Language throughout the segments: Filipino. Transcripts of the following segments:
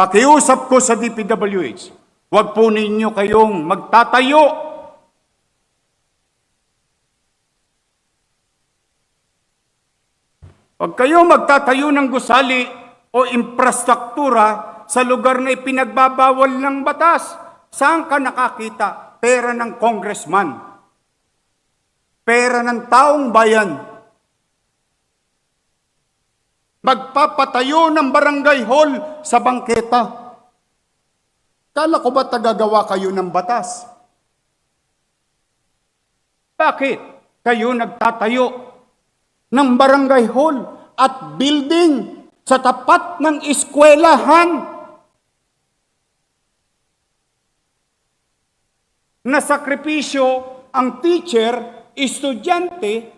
Pakiusap ko sa DPWH, huwag po ninyo kayong magtatayo Huwag kayo magtatayo ng gusali o infrastruktura sa lugar na ipinagbabawal ng batas. Saan ka nakakita? Pera ng congressman. Pera ng taong bayan. Magpapatayo ng barangay hall sa bangketa. Kala ko ba tagagawa kayo ng batas? Bakit kayo nagtatayo ng barangay hall at building sa tapat ng eskwelahan na sakripisyo ang teacher, estudyante,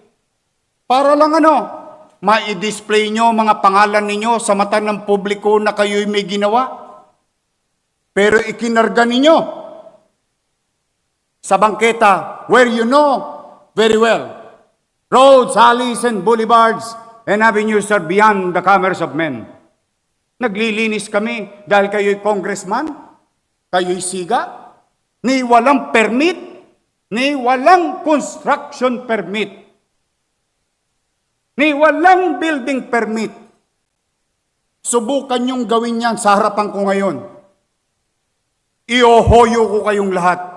para lang ano, ma-display nyo mga pangalan ninyo sa mata ng publiko na kayo'y may ginawa. Pero ikinarga ninyo sa bangketa where you know very well Roads, alleys, and boulevards and avenues are beyond the commerce of men. Naglilinis kami dahil kayo'y congressman, kayo'y siga, ni walang permit, ni walang construction permit, ni walang building permit. Subukan yung gawin yan sa harapan ko ngayon. Iohoyo ko kayong lahat.